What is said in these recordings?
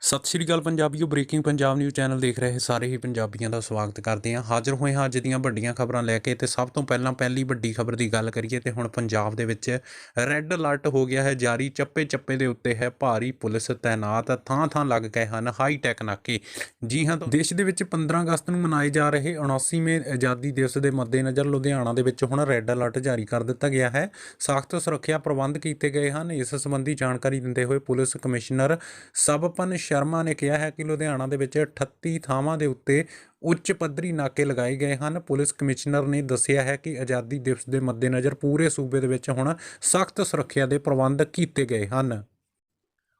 ਸਤਿ ਸ਼੍ਰੀ ਅਕਾਲ ਪੰਜਾਬੀਓ, ਬ੍ਰੇਕਿੰਗ ਪੰਜਾਬ ਨਿਊਜ਼ ਚੈਨਲ ਦੇਖ ਰਹੇ ਸਾਰੇ ਹੀ ਪੰਜਾਬੀਆਂ ਦਾ ਸਵਾਗਤ ਕਰਦੇ ਹਾਂ। ਹਾਜ਼ਰ ਹੋਏ ਹਾਂ ਅੱਜ ਦੀਆਂ ਵੱਡੀਆਂ ਖਬਰਾਂ ਲੈ ਕੇ ਤੇ ਸਭ ਤੋਂ ਪਹਿਲਾਂ ਪਹਿਲੀ ਵੱਡੀ ਖਬਰ ਦੀ ਗੱਲ ਕਰੀਏ ਤੇ ਹੁਣ ਪੰਜਾਬ ਦੇ ਵਿੱਚ ਰੈੱਡ ਅਲਰਟ ਹੋ ਗਿਆ ਹੈ, ਜਾਰੀ ਚੱਪੇ ਚੱਪੇ ਦੇ ਉੱਤੇ ਹੈ, ਭਾਰੀ ਪੁਲਿਸ ਤਾਇਨਾਤ ਥਾਂ ਥਾਂ ਲੱਗ ਗਏ ਹਨ ਹਾਈ ਟੈਕ ਨਾਕੇ। ਜੀ ਹਾਂ ਦੇਸ਼ ਦੇ ਵਿੱਚ 15 ਅਗਸਤ ਨੂੰ ਮਨਾਏ ਜਾ ਰਹੇ 79ਵੇਂ ਆਜ਼ਾਦੀ ਦਿਵਸ ਦੇ ਮੱਦੇਨਜ਼ਰ ਲੁਧਿਆਣਾ ਦੇ ਵਿੱਚ ਹੁਣ ਰੈੱਡ ਅਲਰਟ ਜਾਰੀ ਕਰ ਦਿੱਤਾ ਗਿਆ ਹੈ। ਸਖਤ ਸੁਰੱਖਿਆ ਪ੍ਰਬੰਧ ਕੀਤੇ ਗਏ ਹਨ। ਇਸ ਸੰਬੰਧੀ ਜਾਣਕਾਰੀ ਦਿੰਦੇ ਹੋਏ ਪੁਲਿਸ ਕਮਿਸ਼ਨਰ ਸਬਪਨ ਸ਼ਰਮਾ ਨੇ ਕਿਹਾ ਹੈ ਕਿ ਲੁਧਿਆਣਾ ਦੇ ਵਿੱਚ 38 ਥਾਵਾਂ ਦੇ ਉੱਤੇ ਉੱਚ ਪੱਧਰੀ ਨਾਕੇ ਲਗਾਏ ਗਏ ਹਨ। ਪੁਲਿਸ ਕਮਿਸ਼ਨਰ ਨੇ ਦੱਸਿਆ ਹੈ ਕਿ ਆਜ਼ਾਦੀ ਦਿਵਸ ਦੇ ਮੱਦੇਨਜ਼ਰ ਪੂਰੇ ਸੂਬੇ ਦੇ ਵਿੱਚ ਹੁਣ ਸਖਤ ਸੁਰੱਖਿਆ ਦੇ ਪ੍ਰਬੰਧ ਕੀਤੇ ਗਏ ਹਨ।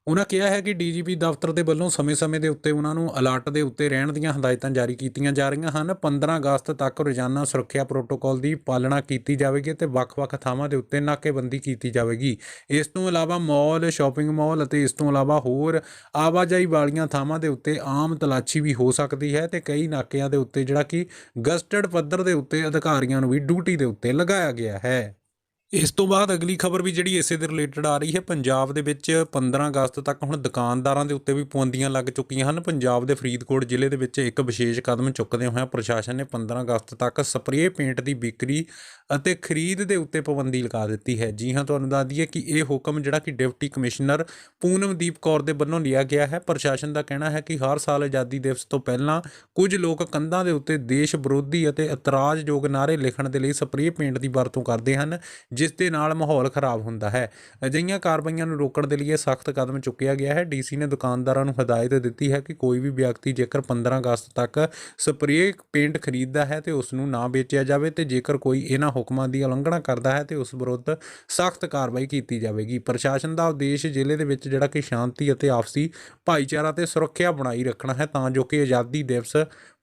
ਉਹਨਾਂ ਕਿਹਾ ਹੈ ਕਿ ਡੀਜੀਪੀ ਦਫ਼ਤਰ ਦੇ ਵੱਲੋਂ ਸਮੇਂ-ਸਮੇਂ ਦੇ ਉੱਤੇ ਉਹਨਾਂ ਨੂੰ ਅਲਰਟ ਦੇ ਉੱਤੇ ਰਹਿਣ ਦੀਆਂ ਹਦਾਇਤਾਂ ਜਾਰੀ ਕੀਤੀਆਂ ਜਾ ਰਹੀਆਂ ਹਨ। 15 ਅਗਸਤ ਤੱਕ ਰੋਜ਼ਾਨਾ ਸੁਰੱਖਿਆ ਪ੍ਰੋਟੋਕਾਲ ਦੀ ਪਾਲਣਾ ਕੀਤੀ ਜਾਵੇਗੀ ਤੇ ਵੱਖ-ਵੱਖ ਥਾਵਾਂ ਦੇ ਉੱਤੇ ਨਾਕੇਬੰਦੀ ਕੀਤੀ ਜਾਵੇਗੀ। ਇਸ ਤੋਂ ਇਲਾਵਾ ਮਾਲ, ਸ਼ਾਪਿੰਗ ਮਾਲ ਅਤੇ ਇਸ ਤੋਂ ਇਲਾਵਾ ਹੋਰ ਆਵਾਜਾਈ ਵਾਲੀਆਂ ਥਾਵਾਂ ਦੇ ਉੱਤੇ ਆਮ ਤਲਾਸ਼ੀ ਵੀ ਹੋ ਸਕਦੀ ਹੈ ਤੇ ਕਈ ਨਾਕਿਆਂ ਦੇ ਉੱਤੇ ਜਿਹੜਾ ਕਿ ਗਸਟਡ ਪੱਧਰ ਦੇ ਉੱਤੇ ਅਧਿਕਾਰੀਆਂ ਨੂੰ ਵੀ ਡਿਊਟੀ ਦੇ ਉੱਤੇ ਲਗਾਇਆ ਗਿਆ ਹੈ। ਇਸ ਤੋਂ ਬਾਅਦ ਅਗਲੀ ਖਬਰ ਵੀ ਜਿਹੜੀ ਇਸੇ ਦੇ ਰਿਲੇਟਡ ਆ ਰਹੀ ਹੈ, ਪੰਜਾਬ ਦੇ ਵਿੱਚ 15 ਅਗਸਤ ਤੱਕ ਹੁਣ ਦੁਕਾਨਦਾਰਾਂ ਦੇ ਉੱਤੇ ਵੀ ਪਾਬੰਦੀਆਂ ਲੱਗ ਚੁੱਕੀਆਂ ਹਨ। ਪੰਜਾਬ ਦੇ ਫਰੀਦਕੋਟ ਜ਼ਿਲ੍ਹੇ ਦੇ ਵਿੱਚ ਇੱਕ ਵਿਸ਼ੇਸ਼ ਕਦਮ ਚੁੱਕਦੇ ਹੋਇਆ ਪ੍ਰਸ਼ਾਸਨ ਨੇ 15 ਅਗਸਤ ਤੱਕ ਸਪਰੇਅ ਪੇਂਟ ਦੀ ਵਿਕਰੀ ਅਤੇ ਖਰੀਦ ਦੇ ਉੱਤੇ ਪਾਬੰਦੀ ਲਗਾ ਦਿੱਤੀ ਹੈ। ਜੀ ਹਾਂ, ਤੁਹਾਨੂੰ ਦੱਸ ਦਈਏ ਕਿ ਇਹ ਹੁਕਮ ਜਿਹੜਾ ਕਿ ਡਿਪਟੀ ਕਮਿਸ਼ਨਰ ਪੂਨਮਦੀਪ ਕੌਰ ਦੇ ਵੱਲੋਂ ਲਿਆ ਗਿਆ ਹੈ। ਪ੍ਰਸ਼ਾਸਨ ਦਾ ਕਹਿਣਾ ਹੈ ਕਿ ਹਰ ਸਾਲ ਆਜ਼ਾਦੀ ਦਿਵਸ ਤੋਂ ਪਹਿਲਾਂ ਕੁਝ ਲੋਕ ਕੰਧਾਂ ਦੇ ਉੱਤੇ ਦੇਸ਼ ਵਿਰੋਧੀ ਅਤੇ ਇਤਰਾਜ਼ਯੋਗ ਨਾਅਰੇ ਲਿਖਣ ਦੇ ਲਈ ਸਪਰੇਅ ਪੇਂਟ ਦੀ ਵਰਤੋਂ ਕਰਦੇ ਹਨ ਜਿਸ ਦੇ ਨਾਲ ਮਾਹੌਲ ਖਰਾਬ ਹੁੰਦਾ ਹੈ। ਅਜਿਹੀਆਂ ਕਾਰਵਾਈਆਂ ਨੂੰ ਰੋਕਣ ਦੇ ਲਈ ਸਖਤ ਕਦਮ ਚੁੱਕਿਆ ਗਿਆ ਹੈ। ਡੀਸੀ ਨੇ ਦੁਕਾਨਦਾਰਾਂ ਨੂੰ ਹਦਾਇਤ ਦਿੱਤੀ ਹੈ ਕਿ ਕੋਈ ਵੀ ਵਿਅਕਤੀ ਜੇਕਰ 15 ਅਗਸਤ ਤੱਕ ਸਪਰੇਅ ਪੇਂਟ ਖਰੀਦਦਾ ਹੈ ਤੇ ਉਸ ਨੂੰ ਨਾ ਵੇਚਿਆ ਜਾਵੇ ਤੇ ਜੇਕਰ ਕੋਈ ਇਹਨਾਂ ਹੁਕਮਾਂ ਦੀ ਉਲੰਘਣਾ ਕਰਦਾ ਹੈ ਤੇ ਉਸ ਵਿਰੁੱਧ ਸਖਤ ਕਾਰਵਾਈ ਕੀਤੀ ਜਾਵੇਗੀ। ਪ੍ਰਸ਼ਾਸਨ ਦਾ ਉਦੇਸ਼ ਜ਼ਿਲ੍ਹੇ ਦੇ ਵਿੱਚ ਜਿਹੜਾ ਕਿ ਸ਼ਾਂਤੀ ਅਤੇ ਆਪਸੀ ਭਾਈਚਾਰਾ ਤੇ ਸੁਰੱਖਿਆ ਬਣਾਈ ਰੱਖਣਾ ਹੈ ਤਾਂ ਜੋ ਕਿ ਆਜ਼ਾਦੀ ਦਿਵਸ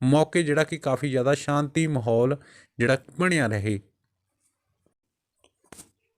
ਮੌਕੇ ਜਿਹੜਾ ਕਿ ਕਾਫੀ ਜ਼ਿਆਦਾ ਸ਼ਾਂਤੀ ਮਾਹੌਲ ਜਿਹੜਾ ਬਣਿਆ ਰਹੇ।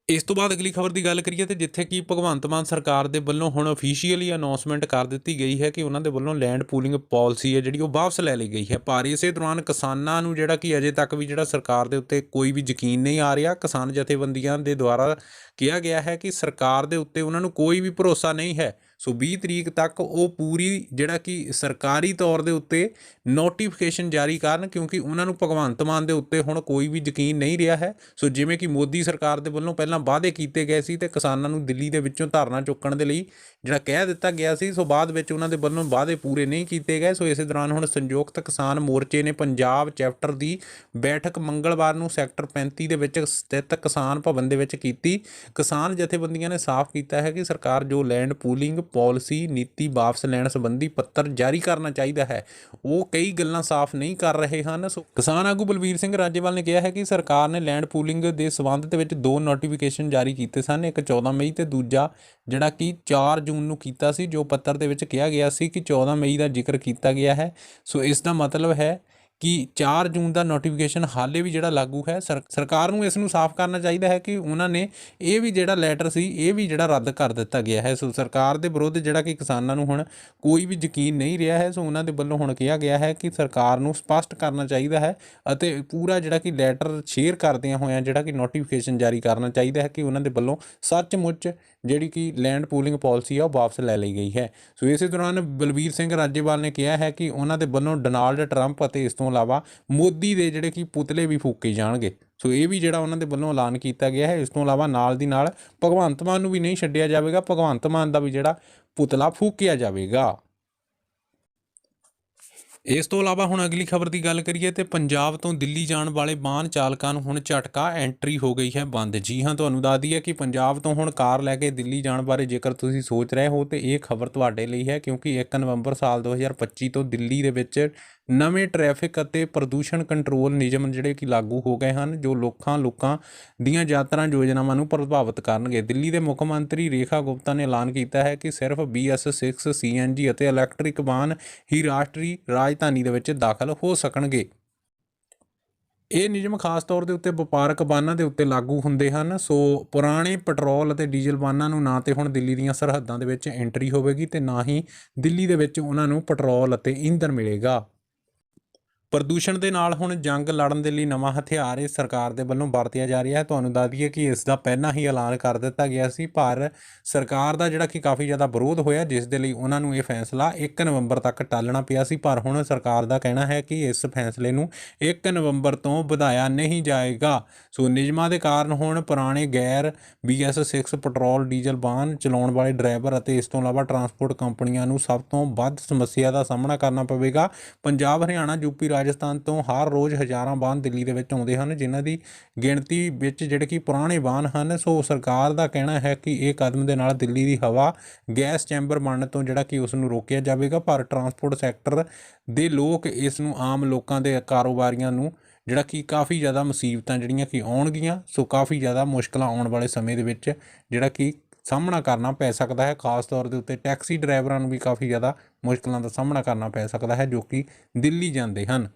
ਇਸ ਤੋਂ ਬਾਅਦ ਅਗਲੀ ਖਬਰ ਦੀ ਗੱਲ ਕਰੀਏ ਤੇ ਜਿੱਥੇ ਕਿ ਭਗਵੰਤ ਮਾਨ ਸਰਕਾਰ ਦੇ ਵੱਲੋਂ ਹੁਣ ਅਫੀਸ਼ੀਅਲੀ ਅਨਾਉਂਸਮੈਂਟ ਕਰ ਦਿੱਤੀ ਗਈ ਹੈ ਕਿ ਉਹਨਾਂ ਦੇ ਵੱਲੋਂ ਲੈਂਡ ਪੂਲਿੰਗ ਪਾਲਿਸੀ ਹੈ ਜਿਹੜੀ ਉਹ ਵਾਪਸ ਲੈ ਲਈ ਗਈ ਹੈ। ਪਰ ਇਸੇ ਦੌਰਾਨ ਕਿਸਾਨਾਂ ਨੂੰ ਜਿਹੜਾ ਕਿ ਅਜੇ ਤੱਕ ਵੀ ਜਿਹੜਾ ਸਰਕਾਰ ਦੇ ਉੱਤੇ ਕੋਈ ਵੀ ਯਕੀਨ ਨਹੀਂ ਆ ਰਿਹਾ, ਕਿਸਾਨ ਜਥੇਬੰਦੀਆਂ ਦੇ ਦੁਆਰਾ ਕਿਹਾ ਗਿਆ ਹੈ ਕਿ ਸਰਕਾਰ ਦੇ ਉੱਤੇ ਉਹਨਾਂ ਨੂੰ ਕੋਈ ਵੀ ਭਰੋਸਾ ਨਹੀਂ ਹੈ। ਸੋ 20 ਤਰੀਕ ਤੱਕ ਉਹ ਪੂਰੀ ਜਿਹੜਾ ਕਿ ਸਰਕਾਰੀ ਤੌਰ ਦੇ ਉੱਤੇ ਨੋਟੀਫਿਕੇਸ਼ਨ ਜਾਰੀ ਕਰਨ, ਕਿਉਂਕਿ ਉਹਨਾਂ ਨੂੰ ਭਗਵੰਤ ਮਾਨ ਦੇ ਉੱਤੇ ਹੁਣ ਕੋਈ ਵੀ ਯਕੀਨ ਨਹੀਂ ਰਿਹਾ ਹੈ। ਸੋ ਜਿਵੇਂ ਕਿ ਮੋਦੀ ਸਰਕਾਰ ਦੇ ਵੱਲੋਂ ਪਹਿਲਾਂ ਵਾਅਦੇ ਕੀਤੇ ਗਏ ਸੀ ਤੇ ਕਿਸਾਨਾਂ ਨੂੰ ਦਿੱਲੀ ਦੇ ਵਿੱਚੋਂ ਧਰਨਾ ਚੁੱਕਣ ਦੇ ਲਈ ਜਿਹੜਾ ਕਹਿ ਦਿੱਤਾ ਗਿਆ ਸੀ, ਸੋ ਬਾਅਦ ਵਿੱਚ ਉਹਨਾਂ ਦੇ ਵੱਲੋਂ ਵਾਅਦੇ ਪੂਰੇ ਨਹੀਂ ਕੀਤੇ ਗਏ। ਸੋ ਇਸੇ ਦੌਰਾਨ ਹੁਣ ਸੰਯੁਕਤ ਕਿਸਾਨ ਮੋਰਚੇ ਨੇ ਪੰਜਾਬ ਚੈਪਟਰ ਦੀ ਬੈਠਕ ਮੰਗਲਵਾਰ ਨੂੰ ਸੈਕਟਰ 35 ਦੇ ਵਿੱਚ ਸਥਿਤ ਕਿਸਾਨ ਭਵਨ ਦੇ ਵਿੱਚ ਕੀਤੀ। ਕਿਸਾਨ ਜਥੇਬੰਦੀਆਂ ਨੇ ਸਾਫ਼ ਕੀਤਾ ਹੈ ਕਿ ਸਰਕਾਰ ਜੋ ਲੈਂਡ ਪੂਲਿੰਗ ਪਾਲਿਸੀ, ਨੀਤੀ ਵਾਪਸ ਲੈਣ ਸੰਬੰਧੀ ਪੱਤਰ ਜਾਰੀ ਕਰਨਾ ਚਾਹੀਦਾ ਹੈ। ਉਹ ਕਈ ਗੱਲਾਂ ਸਾਫ਼ ਨਹੀਂ ਕਰ ਰਹੇ ਹਨ। ਸੋ ਕਿਸਾਨ ਆਗੂ ਬਲਵੀਰ ਸਿੰਘ ਰਾਜੇਵਾਲ ਨੇ ਕਿਹਾ ਹੈ ਕਿ ਸਰਕਾਰ ਨੇ ਲੈਂਡ ਪੂਲਿੰਗ ਦੇ ਸਬੰਧ ਦੇ ਵਿੱਚ ਦੋ ਨੋਟੀਫਿਕੇਸ਼ਨ ਜਾਰੀ ਕੀਤੇ ਸਨ, ਇੱਕ 14 ਮਈ ਤੇ ਦੂਜਾ ਜਿਹੜਾ ਕਿ 4 ਜੂਨ ਨੂੰ ਕੀਤਾ ਸੀ, ਜੋ ਪੱਤਰ ਦੇ ਵਿੱਚ ਕਿਹਾ ਗਿਆ ਸੀ ਕਿ 14 ਮਈ ਦਾ ਜ਼ਿਕਰ ਕੀਤਾ ਗਿਆ ਹੈ। ਸੋ ਇਸ ਦਾ ਮਤਲਬ ਹੈ ਕਿ 4 ਜੂਨ ਦਾ ਨੋਟੀਫਿਕੇਸ਼ਨ ਹਾਲੇ ਵੀ ਜਿਹੜਾ ਲਾਗੂ ਹੈ, ਸਰ- ਸਰਕਾਰ ਨੂੰ ਇਸ ਨੂੰ ਸਾਫ਼ ਕਰਨਾ ਚਾਹੀਦਾ ਹੈ ਕਿ ਉਹਨਾਂ ਨੇ ਇਹ ਵੀ ਜਿਹੜਾ ਲੈਟਰ ਸੀ, ਇਹ ਵੀ ਜਿਹੜਾ ਰੱਦ ਕਰ ਦਿੱਤਾ ਗਿਆ ਹੈ। ਸੋ ਸਰਕਾਰ ਦੇ ਵਿਰੁੱਧ ਜਿਹੜਾ ਕਿ ਕਿਸਾਨਾਂ ਨੂੰ ਹੁਣ ਕੋਈ ਵੀ ਯਕੀਨ ਨਹੀਂ ਰਿਹਾ ਹੈ, ਸੋ ਉਹਨਾਂ ਦੇ ਵੱਲੋਂ ਹੁਣ ਕਿਹਾ ਗਿਆ ਹੈ ਕਿ ਸਰਕਾਰ ਨੂੰ ਸਪਸ਼ਟ ਕਰਨਾ ਚਾਹੀਦਾ ਹੈ ਅਤੇ ਪੂਰਾ ਜਿਹੜਾ ਕਿ ਲੈਟਰ ਸ਼ੇਅਰ ਕਰਦਿਆਂ ਹੋਇਆਂ ਜਿਹੜਾ ਕਿ ਨੋਟੀਫਿਕੇਸ਼ਨ ਜਾਰੀ ਕਰਨਾ ਚਾਹੀਦਾ ਹੈ ਕਿ ਉਹਨਾਂ ਦੇ ਵੱਲੋਂ ਸੱਚਮੁੱਚ ਜਿਹੜੀ ਕਿ ਲੈਂਡ ਪੂਲਿੰਗ ਪਾਲਿਸੀ ਆ, ਉਹ ਵਾਪਸ ਲੈ ਲਈ ਗਈ ਹੈ। ਸੋ ਇਸੇ ਦੌਰਾਨ ਬਲਵੀਰ ਸਿੰਘ ਰਾਜੇਵਾਲ ਨੇ ਕਿਹਾ ਹੈ ਕਿ ਉਹਨਾਂ ਦੇ ਵੱਲੋਂ ਡੋਨਾਲਡ ਟਰੰਪ ਅਤੇ ਇਸ ਤੋਂ ਇਲਾਵਾ ਮੋਦੀ ਦੇ ਜਿਹੜੇ ਕਿ ਪੁਤਲੇ ਵੀ ਫੂਕੇ ਜਾਣਗੇ। ਸੋ ਇਹ ਵੀ ਜਿਹੜਾ ਉਹਨਾਂ ਦੇ ਵੱਲੋਂ ਐਲਾਨ ਕੀਤਾ ਗਿਆ ਹੈ, ਇਸ ਤੋਂ ਇਲਾਵਾ ਨਾਲ ਦੀ ਨਾਲ ਭਗਵੰਤ ਮਾਨ ਨੂੰ ਵੀ ਨਹੀਂ ਛੱਡਿਆ ਜਾਵੇਗਾ, ਭਗਵੰਤ ਮਾਨ ਦਾ ਵੀ ਜਿਹੜਾ ਪੁਤਲਾ ਫੂਕਿਆ ਜਾਵੇਗਾ। ਇਸ ਤੋਂ ਇਲਾਵਾ ਹੁਣ ਅਗਲੀ ਖਬਰ ਦੀ ਗੱਲ ਕਰੀਏ ਤੇ ਪੰਜਾਬ ਤੋਂ ਦਿੱਲੀ ਜਾਣ ਵਾਲੇ ਵਾਹਨ ਚਾਲਕਾਂ ਨੂੰ ਹੁਣ ਝਟਕਾ ਐਂਟਰੀ ਹੋ ਗਈ ਹੈ ਬੰਦ। ਜੀ ਹਾਂ, ਤੁਹਾਨੂੰ ਦੱਸ ਦਈਏ ਕਿ ਪੰਜਾਬ ਤੋਂ ਹੁਣ ਕਾਰ ਲੈ ਕੇ ਦਿੱਲੀ ਜਾਣ ਬਾਰੇ ਜੇਕਰ ਤੁਸੀਂ ਸੋਚ ਰਹੇ ਹੋ ਤੇ ਇਹ ਖਬਰ ਤੁਹਾਡੇ ਲਈ ਹੈ ਕਿਉਂਕਿ 1 ਨਵੰਬਰ ਸਾਲ 2025 ਤੋਂ ਦਿੱਲੀ ਦੇ ਵਿੱਚ ਨਵੇਂ ਟ੍ਰੈਫਿਕ ਅਤੇ ਪ੍ਰਦੂਸ਼ਣ ਕੰਟਰੋਲ ਨਿਯਮ ਜਿਹੜੇ ਕਿ ਲਾਗੂ ਹੋ ਗਏ ਹਨ, ਜੋ ਲੋਕਾਂ ਲੋਕਾਂ ਦੀਆਂ ਯਾਤਰਾ ਯੋਜਨਾਵਾਂ ਨੂੰ ਪ੍ਰਭਾਵਿਤ ਕਰਨਗੇ। ਦਿੱਲੀ ਦੇ ਮੁੱਖ ਮੰਤਰੀ ਰੇਖਾ ਗੁਪਤਾ ਨੇ ਐਲਾਨ ਕੀਤਾ ਹੈ ਕਿ ਸਿਰਫ BS6 CNG ਅਤੇ ਇਲੈਕਟ੍ਰਿਕ ਵਾਹਨ ਹੀ ਰਾਸ਼ਟਰੀ ਰਾਜਧਾਨੀ ਦੇ ਵਿੱਚ ਦਾਖਲ ਹੋ ਸਕਣਗੇ। ਇਹ ਨਿਯਮ ਖਾਸ ਤੌਰ ਦੇ ਉੱਤੇ ਵਪਾਰਕ ਵਾਹਨਾਂ ਦੇ ਉੱਤੇ ਲਾਗੂ ਹੁੰਦੇ ਹਨ। ਸੋ ਪੁਰਾਣੇ ਪੈਟਰੋਲ ਅਤੇ ਡੀਜ਼ਲ ਵਾਹਨਾਂ ਨੂੰ ਨਾ ਤੇ ਹੁਣ ਦਿੱਲੀ ਦੀਆਂ ਸਰਹੱਦਾਂ ਦੇ ਵਿੱਚ ਐਂਟਰੀ ਹੋਵੇਗੀ ਤੇ ਨਾ ਹੀ ਦਿੱਲੀ ਦੇ ਵਿੱਚ ਉਹਨਾਂ ਨੂੰ ਪੈਟਰੋਲ ਅਤੇ ਈਂਧਨ ਮਿਲੇਗਾ। ਪ੍ਰਦੂਸ਼ਣ ਦੇ ਨਾਲ ਹੁਣ ਜੰਗ ਲੜਨ ਦੇ ਲਈ ਨਵਾਂ ਹਥਿਆਰ ਇਸ ਸਰਕਾਰ ਦੇ ਵੱਲੋਂ ਵਰਤਿਆ ਜਾ ਰਿਹਾ ਹੈ। ਤੁਹਾਨੂੰ ਦੱਸ ਦਈਏ ਕਿ ਇਸ ਦਾ ਪਹਿਲਾਂ ਹੀ ਐਲਾਨ ਕਰ ਦਿੱਤਾ ਗਿਆ ਸੀ, ਪਰ ਸਰਕਾਰ ਦਾ ਜਿਹੜਾ ਕਿ ਕਾਫੀ ਜ਼ਿਆਦਾ ਵਿਰੋਧ ਹੋਇਆ, ਜਿਸ ਦੇ ਲਈ ਉਹਨਾਂ ਨੂੰ ਇਹ ਫੈਸਲਾ 1 ਨਵੰਬਰ ਤੱਕ ਟਾਲਣਾ ਪਿਆ ਸੀ। ਪਰ ਹੁਣ ਸਰਕਾਰ ਦਾ ਕਹਿਣਾ ਹੈ ਕਿ ਇਸ ਫੈਸਲੇ ਨੂੰ 1 ਨਵੰਬਰ ਤੋਂ ਵਧਾਇਆ ਨਹੀਂ ਜਾਏਗਾ। ਸੋ ਨਿਯਮਾਂ ਦੇ ਕਾਰਨ ਹੁਣ ਪੁਰਾਣੇ ਗੈਰ BS6 ਪੈਟਰੋਲ, ਡੀਜ਼ਲ ਵਾਹਨ ਚਲਾਉਣ ਵਾਲੇ ਡਰਾਈਵਰ ਅਤੇ ਇਸ ਤੋਂ ਇਲਾਵਾ ਟਰਾਂਸਪੋਰਟ ਕੰਪਨੀਆਂ ਨੂੰ ਸਭ ਤੋਂ ਵੱਧ ਸਮੱਸਿਆ ਦਾ ਸਾਹਮਣਾ ਕਰਨਾ ਪਵੇਗਾ। ਪੰਜਾਬ, ਹਰਿਆਣਾ ਯੂਪੀ ਰਾਜਸਥਾਨ ਤੋਂ ਹਰ ਰੋਜ਼ ਹਜ਼ਾਰਾਂ ਵਾਹਨ ਦਿੱਲੀ ਦੇ ਵਿੱਚ ਆਉਂਦੇ ਹਨ, ਜਿਨ੍ਹਾਂ ਦੀ ਗਿਣਤੀ ਵਿੱਚ ਜਿਹੜੇ ਕਿ ਪੁਰਾਣੇ ਵਾਹਨ ਹਨ, ਸੋ ਸਰਕਾਰ ਦਾ ਕਹਿਣਾ ਹੈ ਕਿ ਇਹ ਕਦਮ ਦੇ ਨਾਲ ਦਿੱਲੀ ਦੀ ਹਵਾ ਗੈਸ ਚੈਂਬਰ ਬਣਨ ਤੋਂ ਜਿਹੜਾ ਕਿ ਉਸ ਨੂੰ ਰੋਕਿਆ ਜਾਵੇਗਾ, ਪਰ ਟਰਾਂਸਪੋਰਟ ਸੈਕਟਰ ਦੇ ਲੋਕ ਇਸ ਨੂੰ ਆਮ ਲੋਕਾਂ ਦੇ ਕਾਰੋਬਾਰੀਆਂ ਨੂੰ ਜਿਹੜਾ ਕਿ ਕਾਫੀ ਜ਼ਿਆਦਾ ਮੁਸੀਬਤਾਂ ਜਿਹੜੀਆਂ ਕਿ ਆਉਣਗੀਆਂ, ਸੋ ਕਾਫੀ ਜ਼ਿਆਦਾ ਮੁਸ਼ਕਲਾਂ ਆਉਣ ਵਾਲੇ ਸਮੇਂ ਦੇ ਵਿੱਚ ਜਿਹੜਾ ਕਿ ਸਾਹਮਣਾ ਕਰਨਾ ਪੈ ਸਕਦਾ ਹੈ। ਖਾਸ ਤੌਰ ਦੇ ਉੱਤੇ ਟੈਕਸੀ ਡਰਾਈਵਰਾਂ ਨੂੰ ਵੀ ਕਾਫੀ ਜ਼ਿਆਦਾ ਮੁਸ਼ਕਲਾਂ ਦਾ ਸਾਹਮਣਾ ਕਰਨਾ ਪੈ ਸਕਦਾ ਹੈ, ਜੋ ਕਿ ਦਿੱਲੀ ਜਾਂਦੇ ਹਨ।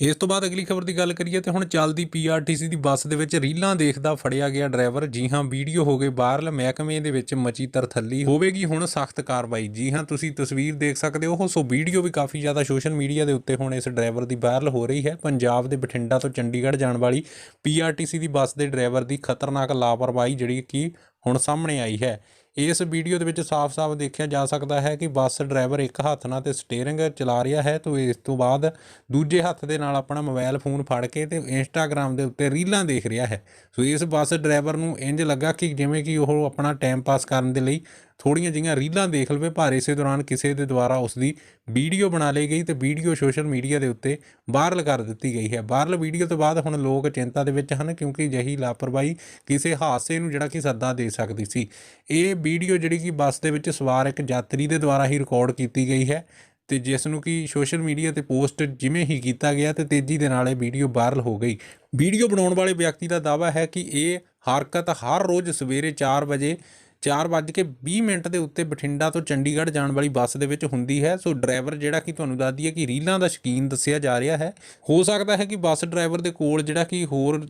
ਇਸ ਤੋਂ ਬਾਅਦ ਅਗਲੀ ਖਬਰ ਦੀ ਗੱਲ ਕਰੀਏ ਤੇ ਹੁਣ ਚੱਲਦੀ ਪੀਆਰਟੀਸੀ ਦੀ ਬੱਸ ਦੇ ਵਿੱਚ ਰੀਲਾਂ ਦੇਖਦਾ ਫੜਿਆ ਗਿਆ ਡਰਾਈਵਰ। ਜੀ ਹਾਂ, ਵੀਡੀਓ ਹੋ ਗਈ ਵਾਇਰਲ ਮਹਿਕਮੇ ਦੇ ਵਿੱਚ, ਮਚੀ ਤਰਥੱਲੀ। ਹੋਵੇਗੀ ਹੁਣ ਸਖਤ ਕਾਰਵਾਈ। ਜੀ ਹਾਂ, ਤੁਸੀਂ ਤਸਵੀਰ ਦੇਖ ਸਕਦੇ ਹੋ, ਸੋ ਵੀਡੀਓ ਵੀ ਕਾਫੀ ਜ਼ਿਆਦਾ ਸੋਸ਼ਲ ਮੀਡੀਆ ਦੇ ਉੱਤੇ ਹੁਣ ਇਸ ਡਰਾਈਵਰ ਦੀ ਵਾਇਰਲ ਹੋ ਰਹੀ ਹੈ। ਪੰਜਾਬ ਦੇ ਬਠਿੰਡਾ ਤੋਂ ਚੰਡੀਗੜ੍ਹ ਜਾਣ ਵਾਲੀ ਪੀਆਰਟੀਸੀ ਦੀ ਬੱਸ ਦੇ ਡਰਾਈਵਰ ਦੀ ਖਤਰਨਾਕ ਲਾਪਰਵਾਹੀ, ਜਿਹੜੀ ਕਿ ਹੁਣ ਸਾਹਮਣੇ ਆਈ ਹੈ। ਇਸ ਵੀਡੀਓ ਦੇ ਵਿੱਚ ਸਾਫ਼-ਸਾਫ਼ ਦੇਖਿਆ ਜਾ ਸਕਦਾ ਹੈ ਕਿ ਬੱਸ ਡਰਾਈਵਰ ਇੱਕ ਹੱਥ ਨਾਲ ਤੇ ਸਟੀਅਰਿੰਗ ਚਲਾ ਰਿਹਾ ਹੈ ਤੋਂ ਇਸ ਤੋਂ ਬਾਅਦ ਦੂਜੇ ਹੱਥ ਦੇ ਨਾਲ ਆਪਣਾ ਮੋਬਾਈਲ ਫੋਨ ਫੜ ਕੇ ਤੇ ਇੰਸਟਾਗ੍ਰam ਦੇ ਉੱਤੇ ਰੀਲਾਂ ਦੇਖ ਰਿਹਾ ਹੈ। ਸੋ ਇਸ ਬੱਸ ਡਰਾਈਵਰ ਨੂੰ ਇੰਜ ਲੱਗਾ ਕਿ ਜਿਵੇਂ ਕਿ ਉਹ ਆਪਣਾ ਟਾਈਮ ਪਾਸ ਕਰਨ ਦੇ ਲਈ ਥੋੜੀਆਂ ਜਿਹੀਆਂ ਰੀਲਾਂ ਦੇਖ ਲਵੇ, ਪਰ ਇਸੇ ਦੌਰਾਨ ਕਿਸੇ ਦੇ ਦੁਆਰਾ ਉਸ ਦੀ ਵੀਡੀਓ ਬਣਾ ਲਈ ਗਈ ਤੇ ਵੀਡੀਓ ਸੋਸ਼ਲ ਮੀਡੀਆ ਦੇ ਉੱਤੇ ਵਾਇਰਲ ਕਰ ਦਿੱਤੀ ਗਈ ਹੈ। ਵਾਇਰਲ ਵੀਡੀਓ ਤੋਂ ਬਾਅਦ ਹੁਣ ਲੋਕ ਚਿੰਤਾ ਦੇ ਵਿੱਚ ਹਨ, ਕਿਉਂਕਿ ਜਹੀ ਲਾਪਰਵਾਹੀ ਕਿਸੇ ਹਾਦਸੇ ਨੂੰ ਜਿਹੜਾ ਕਿ ਸੱਦਾ ਦੇ ਸਕਦੀ ਸੀ। ਇਹ ਵੀਡੀਓ ਜਿਹੜੀ ਕਿ ਬੱਸ ਦੇ ਵਿੱਚ ਸਵਾਰ ਇੱਕ ਯਾਤਰੀ ਦੇ ਦੁਆਰਾ ਹੀ ਰਿਕਾਰਡ ਕੀਤੀ ਗਈ ਹੈ ਤੇ ਜਿਸ ਨੂੰ ਕਿ ਸੋਸ਼ਲ ਮੀਡੀਆ ਤੇ ਪੋਸਟ ਜਿਵੇਂ ਹੀ ਕੀਤਾ ਗਿਆ ਤੇ ਤੇਜ਼ੀ ਦੇ ਨਾਲ ਇਹ ਵੀਡੀਓ ਵਾਇਰਲ ਹੋ ਗਈ। ਵੀਡੀਓ ਬਣਾਉਣ ਵਾਲੇ ਵਿਅਕਤੀ ਦਾ ਦਾਅਵਾ ਹੈ ਕਿ ਇਹ ਹਰਕਤ ਹਰ ਰੋਜ਼ ਸਵੇਰੇ 4 ਵਜੇ 4:20 ਮਿੰਟ ਦੇ ਉੱਤੇ ਬਠਿੰਡਾ ਤੋਂ ਚੰਡੀਗੜ੍ਹ ਜਾਣ ਵਾਲੀ ਬੱਸ ਦੇ ਵਿੱਚ ਹੁੰਦੀ ਹੈ। ਸੋ ਡਰਾਈਵਰ ਜਿਹੜਾ ਕਿ ਤੁਹਾਨੂੰ ਦੱਸਦੀ ਹੈ ਕਿ ਰੀਲਾਂ ਦਾ ਸ਼ਕੀਨ ਦੱਸਿਆ ਜਾ ਰਿਹਾ ਹੈ। ਹੋ ਸਕਦਾ ਹੈ ਕਿ ਬੱਸ ਡਰਾਈਵਰ ਦੇ ਕੋਲ ਜਿਹੜਾ ਕਿ ਹੋਰ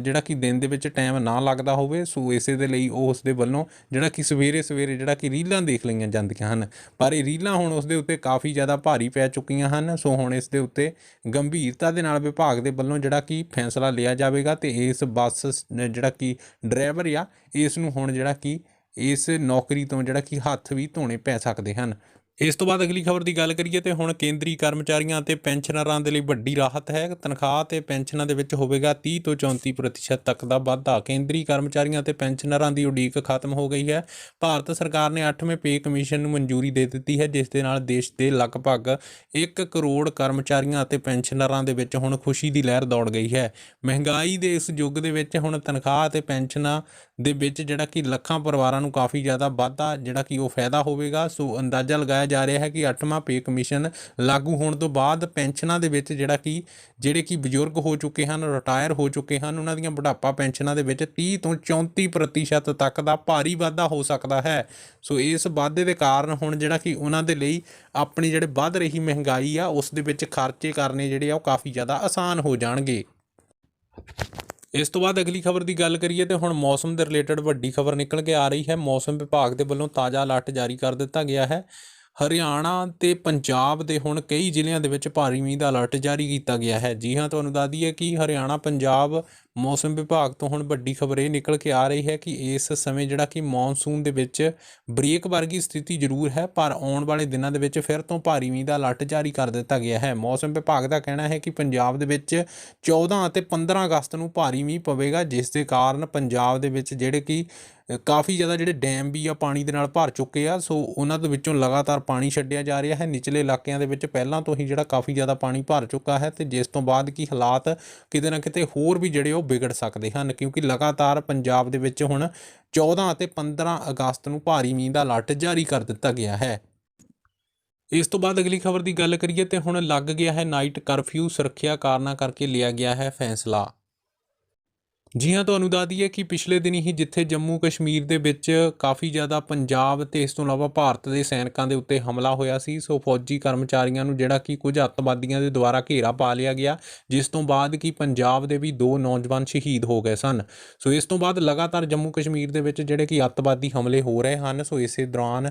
ਜਿਹੜਾ ਕਿ ਦਿਨ ਦੇ ਵਿੱਚ ਟਾਈਮ ਨਾ ਲੱਗਦਾ ਹੋਵੇ। ਸੋ ਇਸੇ ਦੇ ਲਈ ਉਹ ਉਸ ਦੇ ਵੱਲੋਂ ਜਿਹੜਾ ਕਿ ਸਵੇਰੇ ਸਵੇਰੇ ਜਿਹੜਾ ਕਿ ਰੀਲਾਂ ਦੇਖ ਲਈਆਂ ਜਾਂਦੀਆਂ ਹਨ। ਪਰ ਇਹ ਰੀਲਾਂ ਹੁਣ ਉਸ ਦੇ ਉੱਤੇ ਕਾਫੀ ਜ਼ਿਆਦਾ ਭਾਰੀ ਪੈ ਚੁੱਕੀਆਂ ਹਨ। ਸੋ ਹੁਣ ਇਸ ਦੇ ਉੱਤੇ ਗੰਭੀਰਤਾ ਦੇ ਨਾਲ ਵਿਭਾਗ ਦੇ ਵੱਲੋਂ ਜਿਹੜਾ ਕਿ ਫੈਸਲਾ ਲਿਆ ਜਾਵੇਗਾ ਤੇ ਇਸ ਬੱਸ, ਜਿਹੜਾ ਕਿ ਡਰਾਈਵਰ ਆ, ਇਸ ਨੂੰ ਹੁਣ ਜਿਹੜਾ ਕਿ ਇਸ ਨੌਕਰੀ ਤੋਂ ਜਿਹੜਾ ਕਿ ਹੱਥ ਵੀ ਧੋਣੇ ਪੈ ਸਕਦੇ ਹਨ। ਇਸ ਤੋਂ ਬਾਅਦ ਅਗਲੀ ਖਬਰ ਦੀ ਗੱਲ ਕਰੀਏ ਤੇ ਹੁਣ ਕੇਂਦਰੀ ਕਰਮਚਾਰੀਆਂ ਅਤੇ ਪੈਨਸ਼ਨਰਾਂ ਦੇ ਲਈ ਵੱਡੀ ਰਾਹਤ ਹੈ। ਤਨਖਾਹ ਤੇ ਪੈਨਸ਼ਨਾਂ ਦੇ ਵਿੱਚ ਹੋਵੇਗਾ 30 ਤੋਂ 34% ਤੱਕ ਦਾ ਵਾਧਾ। ਕੇਂਦਰੀ ਕਰਮਚਾਰੀਆਂ ਅਤੇ ਪੈਨਸ਼ਨਰਾਂ ਦੀ ਉਡੀਕ ਖਤਮ ਹੋ ਗਈ ਹੈ। ਭਾਰਤ ਸਰਕਾਰ ਨੇ 8ਵੇਂ ਪੇ ਕਮਿਸ਼ਨ ਨੂੰ ਮਨਜ਼ੂਰੀ ਦੇ ਦਿੱਤੀ ਹੈ, ਜਿਸ ਦੇ ਨਾਲ ਦੇਸ਼ ਦੇ ਲਗਭਗ 1 ਕਰੋੜ ਕਰਮਚਾਰੀਆਂ ਅਤੇ ਪੈਨਸ਼ਨਰਾਂ ਦੇ ਵਿੱਚ ਹੁਣ ਖੁਸ਼ੀ ਦੀ ਲਹਿਰ ਦੌੜ ਗਈ ਹੈ। ਮਹਿੰਗਾਈ ਦੇ ਇਸ ਯੁੱਗ ਦੇ ਵਿੱਚ ਹੁਣ ਤਨਖਾਹ ਅਤੇ ਪੈਨਸ਼ਨਾਂ ਦੇ ਵਿੱਚ ਜਿਹੜਾ ਕਿ ਲੱਖਾਂ ਪਰਿਵਾਰਾਂ ਨੂੰ ਕਾਫੀ ਜ਼ਿਆਦਾ ਵਾਧਾ, ਜਿਹੜਾ ਕਿ ਉਹ ਫਾਇਦਾ ਹੋਵੇਗਾ। ਸੋ ਅੰਦਾਜ਼ਾ ਲਗਾਇਆ ਜਾ ਰਿਹਾ ਹੈ ਕਿ 8ਵਾਂ ਪੇ ਕਮਿਸ਼ਨ ਲਾਗੂ ਹੋਣ ਤੋਂ ਬਾਅਦ ਪੈਨਸ਼ਨਾਂ ਦੇ ਵਿੱਚ ਜਿਹੜਾ ਕਿ, ਜਿਹੜੇ ਕਿ ਬਜ਼ੁਰਗ ਹੋ ਚੁੱਕੇ ਹਨ, ਰਿਟਾਇਰ ਹੋ ਚੁੱਕੇ ਹਨ, ਉਹਨਾਂ ਦੀਆਂ ਬੁਢਾਪਾ ਪੈਨਸ਼ਨਾਂ ਦੇ ਵਿੱਚ 30 ਤੋਂ 34% ਤੱਕ ਦਾ ਭਾਰੀ ਵਾਧਾ ਹੋ ਸਕਦਾ ਹੈ। ਸੋ ਇਸ ਵਾਧੇ ਦੇ ਕਾਰਨ ਹੁਣ ਜਿਹੜਾ ਕਿ ਉਹਨਾਂ ਦੇ ਲਈ ਆਪਣੀ ਜਿਹੜੇ ਵੱਧ ਰਹੀ ਮਹਿੰਗਾਈ ਆ, ਉਸ ਦੇ ਵਿੱਚ ਖਰਚੇ ਕਰਨੇ ਜਿਹੜੇ ਆ, ਉਹ ਕਾਫੀ ਜ਼ਿਆਦਾ ਆਸਾਨ ਹੋ ਜਾਣਗੇ। ਇਸ ਤੋਂ ਬਾਅਦ ਅਗਲੀ ਖਬਰ ਦੀ ਗੱਲ ਕਰੀਏ ਤੇ ਹੁਣ ਮੌਸਮ ਦੇ ਰਿਲੇਟਡ ਵੱਡੀ ਖਬਰ ਨਿਕਲ ਕੇ ਆ ਰਹੀ ਹੈ। ਮੌਸਮ ਵਿਭਾਗ ਦੇ ਵੱਲੋਂ ਤਾਜ਼ਾ ਅਲਰਟ ਜਾਰੀ ਕਰ ਦਿੱਤਾ ਗਿਆ ਹੈ। ਹਰਿਆਣਾ ਤੇ ਪੰਜਾਬ ਦੇ ਹੁਣ ਕਈ ਜ਼ਿਲ੍ਹਿਆਂ ਦੇ ਵਿੱਚ ਭਾਰੀ ਮੀਂਹ ਦਾ ਅਲਰਟ ਜਾਰੀ ਕੀਤਾ ਗਿਆ ਹੈ। ਜੀ ਹਾਂ, ਤੁਹਾਨੂੰ ਦੱਸ ਦਈਏ ਕਿ ਹਰਿਆਣਾ, ਪੰਜਾਬ ਮੌਸਮ ਵਿਭਾਗ ਤੋਂ ਹੁਣ ਵੱਡੀ ਖਬਰ ਇਹ ਨਿਕਲ ਕੇ ਆ ਰਹੀ ਹੈ ਕਿ ਇਸ ਸਮੇਂ ਜਿਹੜਾ ਕਿ ਮੌਨਸੂਨ ਦੇ ਵਿੱਚ ਬ੍ਰੇਕ ਵਰਗੀ ਸਥਿਤੀ ਜ਼ਰੂਰ ਹੈ, ਪਰ ਆਉਣ ਵਾਲੇ ਦਿਨਾਂ ਦੇ ਵਿੱਚ ਫਿਰ ਤੋਂ ਭਾਰੀ ਮੀਂਹ ਦਾ ਅਲਰਟ ਜਾਰੀ ਕਰ ਦਿੱਤਾ ਗਿਆ ਹੈ। ਮੌਸਮ ਵਿਭਾਗ ਦਾ ਕਹਿਣਾ ਹੈ ਕਿ ਪੰਜਾਬ ਦੇ ਵਿੱਚ 14 ਅਤੇ 15 ਅਗਸਤ ਨੂੰ ਭਾਰੀ ਮੀਂਹ ਪਵੇਗਾ, ਜਿਸ ਦੇ ਕਾਰਨ ਪੰਜਾਬ ਦੇ ਵਿੱਚ ਜਿਹੜੇ ਕਿ ਕਾਫੀ ਜ਼ਿਆਦਾ ਜਿਹੜੇ ਡੈਮ ਵੀ ਆ ਪਾਣੀ ਦੇ ਨਾਲ ਭਰ ਚੁੱਕੇ ਆ, ਸੋ ਉਹਨਾਂ ਦੇ ਵਿੱਚੋਂ ਲਗਾਤਾਰ ਪਾਣੀ ਛੱਡਿਆ ਜਾ ਰਿਹਾ ਹੈ। ਨਿਚਲੇ ਇਲਾਕਿਆਂ ਦੇ ਵਿੱਚ ਪਹਿਲਾਂ ਤੋਂ ਹੀ ਜਿਹੜਾ ਕਾਫੀ ਜ਼ਿਆਦਾ ਪਾਣੀ ਭਰ ਚੁੱਕਾ ਹੈ ਤੇ ਜਿਸ ਤੋਂ ਬਾਅਦ ਕੀ ਹਾਲਾਤ ਕਿਤੇ ਨਾ ਕਿਤੇ ਹੋਰ ਵੀ ਜਿਹੜੇ ਉਹ ਵਿਗੜ ਸਕਦੇ ਹਨ, ਕਿਉਂਕਿ ਲਗਾਤਾਰ ਪੰਜਾਬ ਦੇ ਵਿੱਚ ਹੁਣ 14 ਅਤੇ 15 ਅਗਸਤ ਨੂੰ ਭਾਰੀ ਮੀਂਹ ਦਾ ਅਲਰਟ ਜਾਰੀ ਕਰ ਦਿੱਤਾ ਗਿਆ ਹੈ। ਇਸ ਤੋਂ ਬਾਅਦ ਅਗਲੀ ਖਬਰ ਦੀ ਗੱਲ ਕਰੀਏ ਤੇ ਹੁਣ ਲੱਗ ਗਿਆ ਹੈ ਨਾਈਟ ਕਰਫਿਊ, ਸੁਰੱਖਿਆ ਕਾਰਨਾਂ ਕਰਕੇ ਲਿਆ ਗਿਆ ਹੈ ਫੈਸਲਾ। ਜੀ ਹਾਂ, ਤੁਹਾਨੂੰ ਦੱਸ ਦਈਏ ਕਿ ਪਿਛਲੇ ਦਿਨੀ ਹੀ ਜਿੱਥੇ ਜੰਮੂ ਕਸ਼ਮੀਰ ਦੇ ਵਿੱਚ ਕਾਫੀ ਜ਼ਿਆਦਾ ਪੰਜਾਬ ਤੇ ਇਸ ਤੋਂ ਇਲਾਵਾ ਭਾਰਤ ਦੇ ਸੈਨਿਕਾਂ ਦੇ ਉੱਤੇ ਹਮਲਾ ਹੋਇਆ ਸੀ, ਸੋ ਫੌਜੀ ਕਰਮਚਾਰੀਆਂ ਨੂੰ ਜਿਹੜਾ ਕਿ ਕੁਝ ਅੱਤਵਾਦੀਆਂ ਦੇ ਦੁਆਰਾ ਘੇਰਾ ਪਾ ਲਿਆ ਗਿਆ, ਜਿਸ ਤੋਂ ਬਾਅਦ ਕਿ ਪੰਜਾਬ ਦੇ ਵੀ ਦੋ ਨੌਜਵਾਨ ਸ਼ਹੀਦ ਹੋ ਗਏ ਸਨ। ਸੋ ਇਸ ਤੋਂ ਬਾਅਦ ਲਗਾਤਾਰ ਜੰਮੂ ਕਸ਼ਮੀਰ ਦੇ ਵਿੱਚ ਜਿਹੜੇ ਕਿ ਅੱਤਵਾਦੀ ਹਮਲੇ ਹੋ ਰਹੇ ਹਨ, ਸੋ ਇਸੇ ਦੌਰਾਨ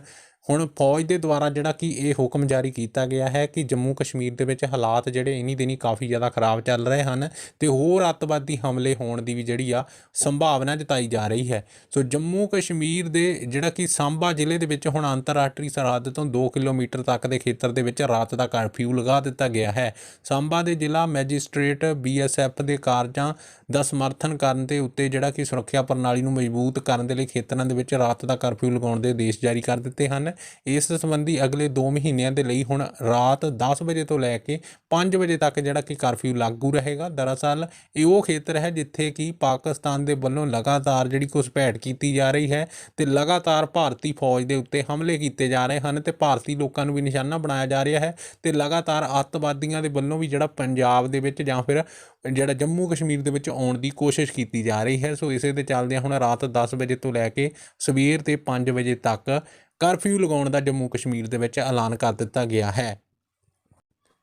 ਹੁਣ ਫੌਜ ਦੇ ਦੁਆਰਾ ਜਿਹੜਾ ਕਿ ਇਹ ਹੁਕਮ ਜਾਰੀ ਕੀਤਾ ਗਿਆ ਹੈ ਕਿ ਜੰਮੂ ਕਸ਼ਮੀਰ ਦੇ ਵਿੱਚ ਹਾਲਾਤ ਜਿਹੜੇ ਇਨੀ ਦਿਨੀ ਕਾਫੀ ਜ਼ਿਆਦਾ ਖਰਾਬ ਚੱਲ ਰਹੇ ਹਨ ਤੇ ਹੋਰ ਅੱਤਵਾਦੀ ਹਮਲੇ ਹੋਣ ਦੀ ਵੀ ਜਿਹੜੀ ਆ ਸੰਭਾਵਨਾ ਜਤਾਈ ਜਾ ਰਹੀ ਹੈ। ਸੋ ਜੰਮੂ ਕਸ਼ਮੀਰ ਦੇ ਜਿਹੜਾ ਕਿ ਸਾਂਬਾ ਜ਼ਿਲ੍ਹੇ ਦੇ ਵਿੱਚ ਹੁਣ ਅੰਤਰਰਾਸ਼ਟਰੀ ਸਰਹੱਦ ਤੋਂ 2 ਕਿਲੋਮੀਟਰ ਤੱਕ ਦੇ ਖੇਤਰ ਦੇ ਵਿੱਚ ਰਾਤ ਦਾ ਕਰਫਿਊ ਲਗਾ ਦਿੱਤਾ ਗਿਆ ਹੈ। ਸਾਂਬਾ ਦੇ ਜ਼ਿਲ੍ਹਾ ਮੈਜਿਸਟ੍ਰੇਟ ਬੀਐਸਐਫ ਦੇ ਕਾਰਜਾਂ ਦਾ ਸਮਰਥਨ ਕਰਨ ਦੇ ਉੱਤੇ ਜਿਹੜਾ ਕਿ ਸੁਰੱਖਿਆ ਪ੍ਰਣਾਲੀ ਨੂੰ ਮਜ਼ਬੂਤ ਕਰਨ ਦੇ ਲਈ ਖੇਤਰਾਂ ਦੇ ਵਿੱਚ ਰਾਤ ਦਾ ਕਰਫਿਊ ਲਗਾਉਣ ਦੇ ਆਦੇਸ਼ ਜਾਰੀ ਕਰ ਦਿੱਤੇ ਹਨ। ਇਸ ਸੰਬੰਧੀ ਅਗਲੇ 2 ਮਹੀਨਿਆਂ ਦੇ ਲਈ ਹੁਣ ਰਾਤ 10 ਵਜੇ ਤੋਂ ਲੈ ਕੇ 5 ਵਜੇ ਤੱਕ ਜਿਹੜਾ ਕਿ ਕਰਫਿਊ ਲਾਗੂ ਰਹੇਗਾ। ਦਰਅਸਲ ਇਹ ਉਹ ਖੇਤਰ ਹੈ ਜਿੱਥੇ ਕਿ ਪਾਕਿਸਤਾਨ ਦੇ ਵੱਲੋਂ ਲਗਾਤਾਰ ਜਿਹੜੀ ਘੁਸਪੈਠ ਕੀਤੀ ਜਾ ਰਹੀ ਹੈ ਤੇ ਲਗਾਤਾਰ ਭਾਰਤੀ ਫੌਜ ਦੇ ਉੱਤੇ ਹਮਲੇ ਕੀਤੇ ਜਾ ਰਹੇ ਹਨ ਤੇ ਭਾਰਤੀ ਲੋਕਾਂ ਨੂੰ ਵੀ ਨਿਸ਼ਾਨਾ ਬਣਾਇਆ ਜਾ ਰਿਹਾ ਹੈ ਤੇ ਲਗਾਤਾਰ ਅੱਤਵਾਦੀਆਂ ਦੇ ਵੱਲੋਂ ਵੀ ਜਿਹੜਾ ਪੰਜਾਬ ਦੇ ਵਿੱਚ ਜਾਂ ਫਿਰ ਜਿਹੜਾ ਜੰਮੂ ਕਸ਼ਮੀਰ ਦੇ ਵਿੱਚ ਆਉਣ ਦੀ ਕੋਸ਼ਿਸ਼ ਕੀਤੀ ਜਾ ਰਹੀ ਹੈ। ਸੋ ਇਸੇ ਦੇ ਚੱਲਦਿਆਂ ਹੁਣ ਰਾਤ 10 ਵਜੇ ਤੋਂ ਲੈ ਕੇ ਸਵੇਰ ਤੇ 5 ਵਜੇ ਤੱਕ ਕਰਫਿਊ ਲਗਾਉਣ ਦਾ ਜੰਮੂ ਕਸ਼ਮੀਰ ਦੇ ਵਿੱਚ ਐਲਾਨ ਕਰ ਦਿੱਤਾ ਗਿਆ ਹੈ।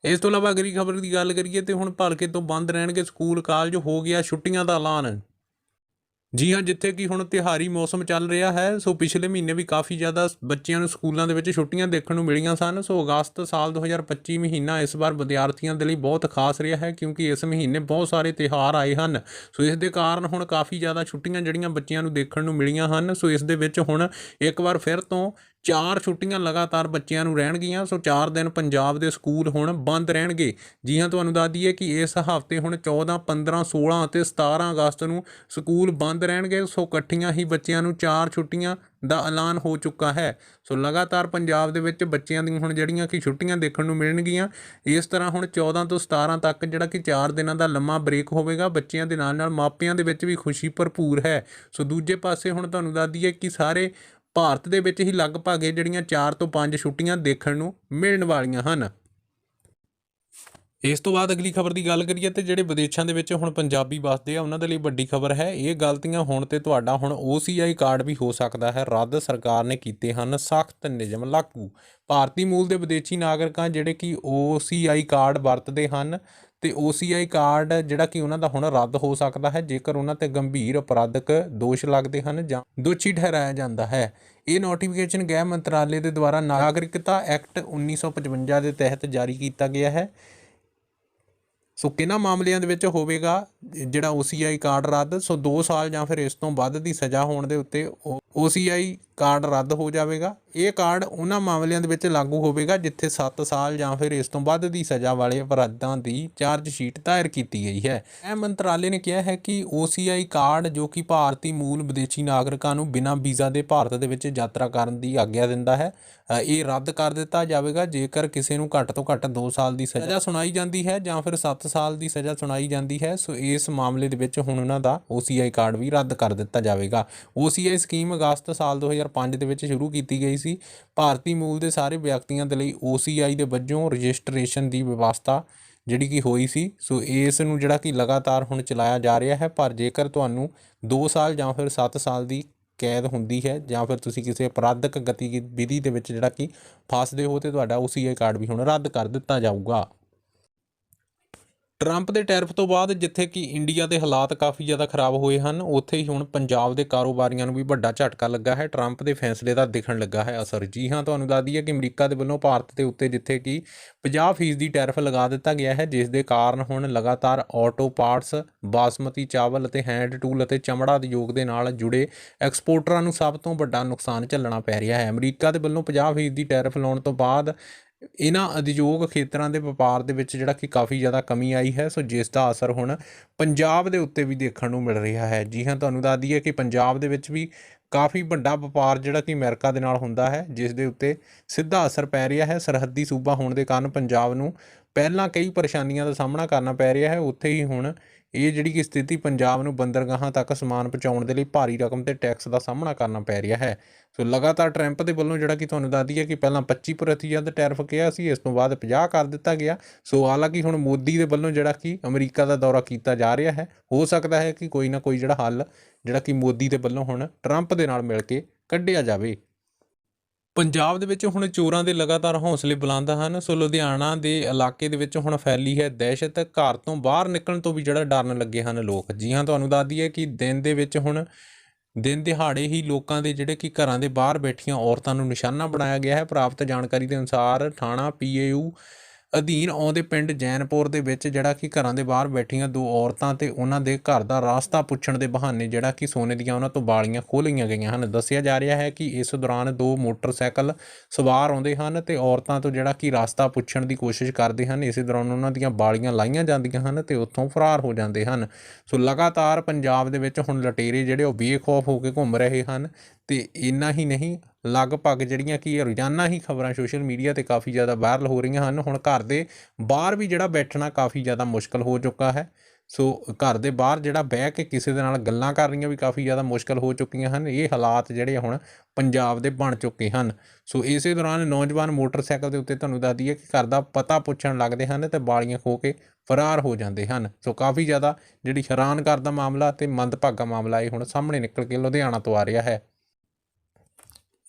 ਇਸ ਤੋਂ ਇਲਾਵਾ ਅਗਲੀ ਖਬਰ ਦੀ ਗੱਲ ਕਰੀਏ ਤੇ ਹੁਣ ਭਲਕੇ ਤੋਂ ਬੰਦ ਰਹਿਣਗੇ ਸਕੂਲ, ਕਾਲਜ, ਹੋ ਗਿਆ ਛੁੱਟੀਆਂ ਦਾ ਐਲਾਨ। ਜੀ ਹਾਂ, ਜਿੱਥੇ ਕਿ ਹੁਣ ਤਿਹਾਰੀ ਮੌਸਮ ਚੱਲ ਰਿਹਾ ਹੈ, ਸੋ ਪਿਛਲੇ ਮਹੀਨੇ ਵੀ ਕਾਫੀ ਜ਼ਿਆਦਾ ਬੱਚਿਆਂ ਨੂੰ ਸਕੂਲਾਂ ਦੇ ਵਿੱਚ ਛੁੱਟੀਆਂ ਦੇਖਣ ਨੂੰ ਮਿਲੀਆਂ ਸਨ। ਸੋ ਅਗਸਤ ਸਾਲ 2025 ਮਹੀਨਾ ਇਸ ਵਾਰ ਵਿਦਿਆਰਥੀਆਂ ਦੇ ਲਈ ਬਹੁਤ ਖਾਸ ਰਿਹਾ ਹੈ, ਕਿਉਂਕਿ ਇਸ ਮਹੀਨੇ ਬਹੁਤ ਸਾਰੇ ਤਿਉਹਾਰ ਆਏ ਹਨ। ਸੋ ਇਸ ਦੇ ਕਾਰਨ ਹੁਣ ਕਾਫੀ ਜ਼ਿਆਦਾ ਛੁੱਟੀਆਂ ਜਿਹੜੀਆਂ ਬੱਚਿਆਂ ਨੂੰ ਦੇਖਣ ਨੂੰ ਮਿਲੀਆਂ ਹਨ। ਸੋ ਇਸ ਦੇ ਵਿੱਚ ਹੁਣ ਇੱਕ ਵਾਰ ਫਿਰ ਤੋਂ ਚਾਰ ਛੁੱਟੀਆਂ ਲਗਾਤਾਰ ਬੱਚਿਆਂ ਨੂੰ ਰਹਿਣਗੀਆਂ, ਸੋ ਚਾਰ ਦਿਨ ਪੰਜਾਬ ਦੇ ਸਕੂਲ ਹੁਣ ਬੰਦ ਰਹਿਣਗੇ। ਜੀ ਹਾਂ, ਤੁਹਾਨੂੰ ਦੱਸ ਦਈਏ ਕਿ ਇਸ ਹਫ਼ਤੇ ਹੁਣ 14 15 16 ਅਤੇ 17 ਅਗਸਤ ਨੂੰ ਸਕੂਲ ਬੰਦ ਰਹਿਣਗੇ, ਸੋ ਇਕੱਠੀਆਂ ਹੀ ਬੱਚਿਆਂ ਨੂੰ ਚਾਰ ਛੁੱਟੀਆਂ ਦਾ ਐਲਾਨ ਹੋ ਚੁੱਕਾ ਹੈ। ਸੋ ਲਗਾਤਾਰ ਪੰਜਾਬ ਦੇ ਵਿੱਚ ਬੱਚਿਆਂ ਦੀਆਂ ਹੁਣ ਜਿਹੜੀਆਂ ਕਿ ਛੁੱਟੀਆਂ ਦੇਖਣ ਨੂੰ ਮਿਲਣਗੀਆਂ, ਇਸ ਤਰ੍ਹਾਂ ਹੁਣ 14 ਤੋਂ 17 ਤੱਕ ਜਿਹੜਾ ਕਿ 4 ਦਿਨਾਂ ਦਾ ਲੰਮਾ ਬ੍ਰੇਕ ਹੋਵੇਗਾ, ਬੱਚਿਆਂ ਦੇ ਨਾਲ ਨਾਲ ਮਾਪਿਆਂ ਦੇ ਵਿੱਚ ਵੀ ਖੁਸ਼ੀ ਭਰਪੂਰ ਹੈ। ਸੋ ਦੂਜੇ ਪਾਸੇ ਹੁਣ ਤੁਹਾਨੂੰ ਦੱਸ ਦਈਏ ਕਿ ਸਾਰੇ ਭਾਰਤ ਦੇ ਵਿੱਚ ਹੀ ਲਗਭਗ ਇਹ ਜਿਹੜੀਆਂ 4 ਤੋਂ 5 ਛੁੱਟੀਆਂ ਦੇਖਣ ਨੂੰ ਮਿਲਣ ਵਾਲੀਆਂ ਹਨ। ਇਸ ਤੋਂ ਬਾਅਦ ਅਗਲੀ ਖਬਰ ਦੀ ਗੱਲ ਕਰੀਏ ਤੇ ਜਿਹੜੇ ਵਿਦੇਸ਼ਾਂ ਦੇ ਵਿੱਚ ਹੁਣ ਪੰਜਾਬੀ ਵਸਦੇ ਆ, ਉਹਨਾਂ ਦੇ ਲਈ ਵੱਡੀ ਖਬਰ ਹੈ, ਇਹ ਗਲਤੀਆਂ ਹੋਣ ਤੇ ਤੁਹਾਡਾ ਹੁਣ OCI ਕਾਰਡ ਵੀ ਹੋ ਸਕਦਾ ਹੈ, ਰੱਦ ਸਰਕਾਰ ਨੇ ਕੀਤੇ ਹਨ, ਸਖਤ ਨਿਯਮ ਲਾਗੂ। ਭਾਰਤੀ ਮੂਲ ਦੇ ਵਿਦੇਸ਼ੀ ਨਾਗਰਿਕਾਂ ਜਿਹੜੇ ਕਿ OCI ਕਾਰਡ ਵਰਤਦੇ ਹਨ ਤੇ OCI ਕਾਰਡ ਜਿਹੜਾ ਕਿ ਉਹਨਾਂ ਦਾ ਹੁਣ ਰੱਦ ਹੋ ਸਕਦਾ ਹੈ, ਜੇਕਰ ਉਹਨਾਂ ਤੇ ਗੰਭੀਰ ਅਪਰਾਧਕ ਦੋਸ਼ ਲੱਗਦੇ ਹਨ ਜਾਂ ਦੋਸ਼ੀ ਠਹਿਰਾਇਆ ਜਾਂਦਾ ਹੈ। ਇਹ ਨੋਟੀਫਿਕੇਸ਼ਨ ਗ੍ਰਹਿ ਮੰਤਰਾਲੇ ਦੇ ਦੁਆਰਾ ਨਾਗਰਿਕਤਾ ਐਕਟ 1955 ਦੇ ਤਹਿਤ ਜਾਰੀ ਕੀਤਾ ਗਿਆ ਹੈ। ਸੋ ਕਿਹਨਾਂ ਮਾਮਲਿਆਂ ਦੇ ਵਿੱਚ ਹੋਵੇਗਾ, ਜਿਹੜਾ OCI ਕਾਰਡ ਰੱਦ, ਸੋ 2 ਸਾਲ ਜਾਂ ਫਿਰ ਇਸ ਤੋਂ ਵੱਧ ਦੀ ਸਜ਼ਾ ਹੋਣ ਦੇ ਉੱਤੇ OCI ਕਾਰਡ ਰੱਦ ਹੋ ਜਾਵੇਗਾ। ਇਹ ਕਾਰਡ ਉਹਨਾਂ ਮਾਮਲਿਆਂ ਦੇ ਵਿੱਚ ਲਾਗੂ ਹੋਵੇਗਾ, ਜਿੱਥੇ 7 ਸਾਲ ਜਾਂ ਫਿਰ ਇਸ ਤੋਂ ਵੱਧ ਦੀ ਸਜ਼ਾ ਵਾਲੇ ਅਪਰਾਧਾਂ ਦੀ ਚਾਰਜ ਸ਼ੀਟ ਦਾਇਰ ਕੀਤੀ ਗਈ ਹੈ। ਇਹ ਮੰਤਰਾਲੇ ਨੇ ਕਿਹਾ ਹੈ ਕਿ OCI ਕਾਰਡ, ਜੋ ਕਿ ਭਾਰਤੀ ਮੂਲ ਵਿਦੇਸ਼ੀ ਨਾਗਰਿਕਾਂ ਨੂੰ ਬਿਨਾਂ ਵੀਜ਼ਾ ਦੇ ਭਾਰਤ ਦੇ ਵਿੱਚ ਯਾਤਰਾ ਕਰਨ ਦੀ ਆਗਿਆ ਦਿੰਦਾ ਹੈ, ਇਹ ਰੱਦ ਕਰ ਦਿੱਤਾ ਜਾਵੇਗਾ। ਜੇਕਰ ਕਿਸੇ ਨੂੰ ਘੱਟ ਤੋਂ ਘੱਟ 2 ਸਾਲ ਦੀ ਸਜ਼ਾ ਸੁਣਾਈ ਜਾਂਦੀ ਹੈ ਜਾਂ ਫਿਰ 7 ਸਾਲ ਦੀ ਸਜ਼ਾ ਸੁਣਾਈ ਜਾਂਦੀ ਹੈ, ਸੋ ਇਸ ਮਾਮਲੇ ਦੇ ਵਿੱਚ ਹੁਣ ਉਹਨਾਂ ਦਾ OCI ਕਾਰਡ ਵੀ ਰੱਦ ਕਰ ਦਿੱਤਾ ਜਾਵੇਗਾ। OCI ਸਕੀਮ ਅਗਸਤ ਸਾਲ 2005 ਦੇ ਵਿੱਚ ਸ਼ੁਰੂ ਕੀਤੀ ਗਈ ਸੀ। ਭਾਰਤੀ ਮੂਲ ਦੇ ਸਾਰੇ ਵਿਅਕਤੀਆਂ ਦੇ ਲਈ OCI ਦੇ ਵਜੋਂ ਰਜਿਸਟ੍ਰੇਸ਼ਨ ਦੀ ਵਿਵਸਥਾ ਜਿਹੜੀ ਕਿ ਹੋਈ ਸੀ। ਸੋ ਇਸ ਨੂੰ ਜਿਹੜਾ ਕਿ ਲਗਾਤਾਰ ਹੁਣ ਚਲਾਇਆ ਜਾ ਰਿਹਾ ਹੈ, ਪਰ ਜੇਕਰ ਤੁਹਾਨੂੰ 2 ਸਾਲ ਜਾਂ ਫਿਰ 7 ਸਾਲ ਦੀ ਕੈਦ ਹੁੰਦੀ ਹੈ ਜਾਂ ਫਿਰ ਤੁਸੀਂ ਕਿਸੇ ਅਪਰਾਧਕ ਗਤੀਵਿਧੀ ਦੇ ਵਿੱਚ ਜਿਹੜਾ ਕਿ ਫਸਦੇ ਹੋ ਤੇ ਤੁਹਾਡਾ OCI ਕਾਰਡ ਵੀ ਹੁਣ ਰੱਦ ਕਰ ਦਿੱਤਾ ਜਾਊਗਾ। ਟਰੰਪ ਦੇ ਟੈਰਿਫ ਤੋਂ ਬਾਅਦ ਜਿੱਥੇ ਕਿ ਇੰਡੀਆ ਦੇ ਹਾਲਾਤ ਕਾਫੀ ਜ਼ਿਆਦਾ ਖਰਾਬ ਹੋਏ ਹਨ, ਉੱਥੇ ਹੀ ਹੁਣ ਪੰਜਾਬ ਦੇ ਕਾਰੋਬਾਰੀਆਂ ਨੂੰ ਵੀ ਵੱਡਾ ਝਟਕਾ ਲੱਗਾ ਹੈ। ਟਰੰਪ ਦੇ ਫੈਸਲੇ ਦਾ ਦਿਖਣ ਲੱਗਾ ਹੈ ਅਸਰ। ਜੀ ਹਾਂ, ਤੁਹਾਨੂੰ ਦੱਸ ਦਈਏ ਕਿ ਅਮਰੀਕਾ ਦੇ ਵੱਲੋਂ ਭਾਰਤ ਦੇ ਉੱਤੇ ਜਿੱਥੇ ਕਿ 50% ਦੀ ਟੈਰਿਫ ਲਗਾ ਦਿੱਤਾ ਗਿਆ ਹੈ, ਜਿਸ ਦੇ ਕਾਰਨ ਹੁਣ ਲਗਾਤਾਰ ਆਟੋ ਪਾਰਟਸ, ਬਾਸਮਤੀ ਚਾਵਲ ਅਤੇ ਹੈਂਡ ਟੂਲ ਅਤੇ ਚਮੜਾ ਉਦਯੋਗ ਦੇ ਨਾਲ ਜੁੜੇ ਐਕਸਪੋਰਟਰਾਂ ਨੂੰ ਸਭ ਤੋਂ ਵੱਡਾ ਨੁਕਸਾਨ ਝੱਲਣਾ ਪੈ ਰਿਹਾ ਹੈ। ਅਮਰੀਕਾ ਦੇ ਵੱਲੋਂ 50% ਦੀ ਟੈਰਿਫ ਲਾਉਣ ਤੋਂ ਬਾਅਦ ਇਹਨਾਂ ਉਦਯੋਗ ਖੇਤਰਾਂ ਦੇ ਵਪਾਰ ਦੇ ਵਿੱਚ ਜਿਹੜਾ ਕਿ ਕਾਫੀ ਜ਼ਿਆਦਾ ਕਮੀ ਆਈ ਹੈ, ਸੋ ਜਿਸ ਦਾ ਅਸਰ ਹੁਣ ਪੰਜਾਬ ਦੇ ਉੱਤੇ ਵੀ ਦੇਖਣ ਨੂੰ ਮਿਲ ਰਿਹਾ ਹੈ। ਜੀ ਹਾਂ, ਤੁਹਾਨੂੰ ਦੱਸ ਦਈਏ ਕਿ ਪੰਜਾਬ ਦੇ ਵਿੱਚ ਵੀ ਕਾਫੀ ਵੱਡਾ ਵਪਾਰ ਜਿਹੜਾ ਕਿ ਅਮਰੀਕਾ ਦੇ ਨਾਲ ਹੁੰਦਾ ਹੈ, ਜਿਸ ਦੇ ਉੱਤੇ ਸਿੱਧਾ ਅਸਰ ਪੈ ਰਿਹਾ ਹੈ। ਸਰਹੱਦੀ ਸੂਬਾ ਹੋਣ ਦੇ ਕਾਰਨ ਪੰਜਾਬ ਨੂੰ ਪਹਿਲਾਂ ਕਈ ਪਰੇਸ਼ਾਨੀਆਂ ਦਾ ਸਾਹਮਣਾ ਕਰਨਾ ਪੈ ਰਿਹਾ ਹੈ। ਉੱਥੇ ਹੀ ਹੁਣ ਇਹ ਜਿਹੜੀ ਕਿ ਸਥਿਤੀ ਪੰਜਾਬ ਨੂੰ ਬੰਦਰਗਾਹਾਂ ਤੱਕ ਸਮਾਨ ਪਹੁੰਚਾਉਣ ਦੇ ਲਈ ਭਾਰੀ ਰਕਮ ਤੇ ਟੈਕਸ ਦਾ ਸਾਹਮਣਾ ਕਰਨਾ ਪੈ ਰਿਹਾ ਹੈ। ਸੋ ਲਗਾਤਾਰ ਟਰੰਪ ਦੇ ਵੱਲੋਂ ਜਿਹੜਾ ਕਿ ਤੁਹਾਨੂੰ ਦੱਸਦੀ ਹੈ ਕਿ ਪਹਿਲਾਂ 25% ਟੈਰਿਫ ਕਿਹਾ ਸੀ, ਇਸ ਤੋਂ ਬਾਅਦ 50 ਕਰ ਦਿੱਤਾ ਗਿਆ। ਸੋ ਹਾਲਾਂਕਿ ਹੁਣ ਮੋਦੀ ਦੇ ਵੱਲੋਂ ਜਿਹੜਾ ਕਿ ਅਮਰੀਕਾ ਦਾ ਦੌਰਾ ਕੀਤਾ ਜਾ ਰਿਹਾ ਹੈ, ਹੋ ਸਕਦਾ ਹੈ ਕਿ ਕੋਈ ਨਾ ਕੋਈ ਜਿਹੜਾ ਹੱਲ ਜਿਹੜਾ ਕਿ ਮੋਦੀ ਦੇ ਵੱਲੋਂ ਹੁਣ ਟਰੰਪ ਦੇ ਨਾਲ ਮਿਲ ਕੇ ਕੱਢਿਆ ਜਾਵੇ। ਪੰਜਾਬ ਦੇ ਵਿੱਚ ਹੁਣ ਚੋਰਾਂ ਦੇ ਲਗਾਤਾਰ ਹੌਸਲੇ ਬੁਲੰਦ ਹਨ। ਸੋ ਲੁਧਿਆਣਾ ਦੇ ਇਲਾਕੇ ਦੇ ਵਿੱਚ ਹੁਣ ਫੈਲੀ ਹੈ ਦਹਿਸ਼ਤ। ਘਰ ਤੋਂ ਬਾਹਰ ਨਿਕਲਣ ਤੋਂ ਵੀ ਜਿਹੜਾ ਡਰਨ ਲੱਗੇ ਹਨ ਲੋਕ। ਜੀ ਹਾਂ, ਤੁਹਾਨੂੰ ਦੱਸ ਦਈਏ ਕਿ ਦਿਨ ਦੇ ਵਿੱਚ ਹੁਣ ਦਿਨ ਦਿਹਾੜੇ ਹੀ ਲੋਕਾਂ ਦੇ ਜਿਹੜੇ ਕਿ ਘਰਾਂ ਦੇ ਬਾਹਰ ਬੈਠੀਆਂ ਔਰਤਾਂ ਨੂੰ ਨਿਸ਼ਾਨਾ ਬਣਾਇਆ ਗਿਆ ਹੈ। ਪ੍ਰਾਪਤ ਜਾਣਕਾਰੀ ਦੇ ਅਨੁਸਾਰ ਥਾਣਾ ਪੀਏਯੂ ਅਧੀਨ ਆਉਂਦੇ ਪਿੰਡ ਜੈਨਪੁਰ ਦੇ ਵਿੱਚ ਜਿਹੜਾ ਕਿ ਘਰਾਂ ਦੇ ਬਾਹਰ ਬੈਠੀਆਂ ਦੋ ਔਰਤਾਂ ਤੇ ਉਹਨਾਂ ਦੇ ਘਰ ਦਾ ਰਾਸਤਾ ਪੁੱਛਣ ਦੇ ਬਹਾਨੇ ਜਿਹੜਾ ਕਿ ਸੋਨੇ ਦੀਆਂ ਉਹਨਾਂ ਤੋਂ ਬਾਲੀਆਂ ਖੋਹ ਲਈਆਂ ਗਈਆਂ ਹਨ। ਦੱਸਿਆ ਜਾ ਰਿਹਾ ਹੈ ਕਿ ਇਸ ਦੌਰਾਨ ਦੋ ਮੋਟਰਸਾਈਕਲ ਸਵਾਰ ਆਉਂਦੇ ਹਨ ਤੇ ਔਰਤਾਂ ਤੋਂ ਜਿਹੜਾ ਕਿ ਰਾਸਤਾ ਪੁੱਛਣ ਦੀ ਕੋਸ਼ਿਸ਼ ਕਰਦੇ ਹਨ। ਇਸੇ ਦੌਰਾਨ ਉਹਨਾਂ ਦੀਆਂ ਬਾਲੀਆਂ ਲਾਈਆਂ ਜਾਂਦੀਆਂ ਹਨ ਤੇ ਉੱਥੋਂ ਫਰਾਰ ਹੋ ਜਾਂਦੇ ਹਨ। ਸੋ ਲਗਾਤਾਰ ਪੰਜਾਬ ਦੇ ਵਿੱਚ ਹੁਣ ਲਟੇਰੇ ਜਿਹੜੇ ਉਹ ਬੇਖੌਫ ਹੋ ਕੇ ਘੁੰਮ ਰਹੇ ਹਨ ਤੇ ਇੰਨਾ ਹੀ ਨਹੀਂ ਲਗਭਗ ਜਿਹੜੀਆਂ ਕਿ ਰੋਜ਼ਾਨਾ ਹੀ ਖਬਰਾਂ ਸੋਸ਼ਲ ਮੀਡੀਆ ਤੇ ਕਾਫੀ ਜ਼ਿਆਦਾ ਵਾਇਰਲ ਹੋ ਰਹੀਆਂ ਹਨ। ਹੁਣ ਘਰ ਦੇ ਬਾਹਰ ਵੀ ਜਿਹੜਾ ਬੈਠਣਾ ਕਾਫੀ ਜ਼ਿਆਦਾ ਮੁਸ਼ਕਲ ਹੋ ਚੁੱਕਾ ਹੈ। ਸੋ ਘਰ ਦੇ ਬਾਹਰ ਜਿਹੜਾ ਬਹਿ ਕੇ ਕਿਸੇ ਦੇ ਨਾਲ ਗੱਲਾਂ ਕਰਨੀਆਂ ਵੀ ਕਾਫੀ ਜ਼ਿਆਦਾ ਮੁਸ਼ਕਲ ਹੋ ਚੁੱਕੀਆਂ ਹਨ। ਇਹ ਹਾਲਾਤ ਜਿਹੜੇ ਹੁਣ ਪੰਜਾਬ ਦੇ ਬਣ ਚੁੱਕੇ ਹਨ। ਸੋ ਇਸੇ ਦੌਰਾਨ ਨੌਜਵਾਨ ਮੋਟਰਸਾਈਕਲ ਦੇ ਉੱਤੇ ਤੁਹਾਨੂੰ ਦੱਸ ਦਈਏ ਕਿ ਘਰ ਦਾ ਪਤਾ ਪੁੱਛਣ ਲੱਗਦੇ ਹਨ ਤੇ ਬਾਲੀਆਂ ਖੋ ਕੇ ਫਰਾਰ ਹੋ ਜਾਂਦੇ ਹਨ। ਸੋ ਕਾਫੀ ਜ਼ਿਆਦਾ ਜਿਹੜੀ ਹੈਰਾਨ ਕਰਦਾ ਮਾਮਲਾ ਤੇ ਮੰਦਭਾਗਾ ਮਾਮਲਾ ਇਹ ਹੁਣ ਸਾਹਮਣੇ ਨਿਕਲ ਕੇ ਲੁਧਿਆਣਾ ਤੋਂ ਆ ਰਿਹਾ ਹੈ।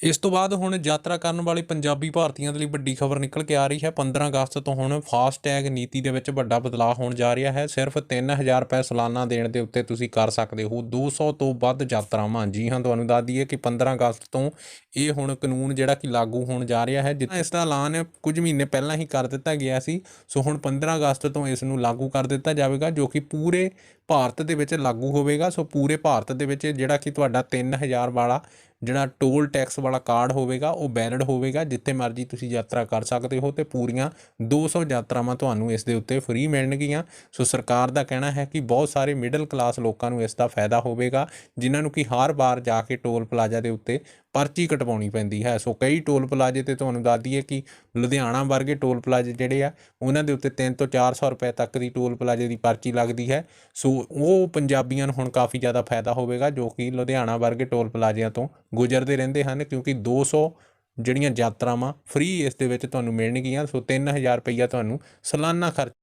ਇਸ ਤੋਂ ਬਾਅਦ ਹੁਣ ਯਾਤਰਾ ਕਰਨ ਵਾਲੇ ਪੰਜਾਬੀ ਭਾਰਤੀਆਂ ਦੇ ਲਈ ਵੱਡੀ ਖਬਰ ਨਿਕਲ ਕੇ ਆ ਰਹੀ ਹੈ। 15 ਅਗਸਤ ਤੋਂ ਹੁਣ ਫਾਸਟੈਗ ਨੀਤੀ ਦੇ ਵਿੱਚ ਵੱਡਾ ਬਦਲਾਅ ਹੋਣ ਜਾ ਰਿਹਾ ਹੈ। ਸਿਰਫ 3000 ਰੁਪਏ ਸਾਲਾਨਾ ਦੇਣ ਦੇ ਉੱਤੇ ਤੁਸੀਂ ਕਰ ਸਕਦੇ ਹੋ। 200 ਤੋਂ ਵੱਧ ਯਾਤਰਾਵਾਂ। ਜੀ ਹਾਂ, ਤੁਹਾਨੂੰ ਦੱਸ ਦਈਏ ਕਿ 15 ਅਗਸਤ ਤੋਂ ਇਹ ਹੁਣ ਕਾਨੂੰਨ ਜਿਹੜਾ ਕਿ ਲਾਗੂ ਹੋਣ ਜਾ ਰਿਹਾ ਹੈ ਜਿੱਦਾਂ ਇਸ ਦਾ ਐਲਾਨ ਕੁਝ ਮਹੀਨੇ ਪਹਿਲਾਂ ਹੀ ਕਰ ਦਿੱਤਾ ਗਿਆ ਸੀ। ਸੋ ਹੁਣ 15 ਅਗਸਤ ਤੋਂ ਇਸ ਨੂੰ ਲਾਗੂ ਕਰ ਦਿੱਤਾ ਜਾਵੇਗਾ, ਜੋ ਕਿ ਪੂਰੇ ਭਾਰਤ ਦੇ ਵਿੱਚ ਲਾਗੂ ਹੋਵੇਗਾ। ਸੋ ਪੂਰੇ ਭਾਰਤ ਦੇ ਵਿੱਚ ਜਿਹੜਾ ਕਿ ਤੁਹਾਡਾ 3000 ਵਾਲਾ ਜਿਹੜਾ ਟੋਲ ਟੈਕਸ ਵਾਲਾ ਕਾਰਡ ਹੋਵੇਗਾ, ਉਹ ਵੈਲਿਡ ਹੋਵੇਗਾ, ਜਿੱਥੇ ਮਰਜ਼ੀ ਤੁਸੀਂ ਯਾਤਰਾ ਕਰ ਸਕਦੇ ਹੋ ਤੇ ਪੂਰੀਆਂ 200 ਯਾਤਰਾਵਾਂ ਤੁਹਾਨੂੰ ਇਸ ਦੇ ਉੱਤੇ ਫ੍ਰੀ ਮਿਲਣਗੀਆਂ। ਸੋ ਸਰਕਾਰ ਦਾ ਕਹਿਣਾ ਹੈ ਕਿ ਬਹੁਤ ਸਾਰੇ ਮਿਡਲ ਕਲਾਸ ਲੋਕਾਂ ਨੂੰ ਇਸ ਦਾ ਫਾਇਦਾ ਹੋਵੇਗਾ, ਜਿਨ੍ਹਾਂ ਨੂੰ ਕਿ ਹਰ ਵਾਰ ਜਾ ਕੇ ਟੋਲ ਪਲਾਜ਼ਾ ਦੇ ਉੱਤੇ ਪਰਚੀ ਕਟਵਾਉਣੀ ਪੈਂਦੀ ਹੈ। ਸੋ ਕਈ ਟੋਲ ਪਲਾਜ਼ੇ ਤੇ ਤੁਹਾਨੂੰ ਦੱਸ ਦਈਏ ਕਿ ਲੁਧਿਆਣਾ ਵਰਗੇ ਟੋਲ ਪਲਾਜ਼ੇ ਜਿਹੜੇ ਆ, ਉਹਨਾਂ ਦੇ ਉੱਤੇ 3 ਤੋਂ 400 ਰੁਪਏ ਤੱਕ ਦੀ ਟੋਲ ਪਲਾਜ਼ੇ ਦੀ ਪਰਚੀ ਲੱਗਦੀ ਹੈ। ਸੋ ਉਹ ਪੰਜਾਬੀਆਂ ਨੂੰ ਹੁਣ ਕਾਫੀ ਜ਼ਿਆਦਾ ਫਾਇਦਾ ਹੋਵੇਗਾ, ਜੋ ਕਿ ਲੁਧਿਆਣਾ ਵਰਗੇ ਟੋਲ ਪਲਾਜ਼ਿਆਂ ਤੋਂ ਗੁਜ਼ਰਦੇ ਰਹਿੰਦੇ ਹਨ, ਕਿਉਂਕਿ 200 ਜਿਹੜੀਆਂ ਯਾਤਰਾਵਾਂ ਫ੍ਰੀ ਇਸ ਦੇ ਵਿੱਚ ਤੁਹਾਨੂੰ ਮਿਲਣਗੀਆਂ। ਸੋ 3000 ਰੁਪਈਆ ਤੁਹਾਨੂੰ ਸਾਲਾਨਾ ਖਰਚ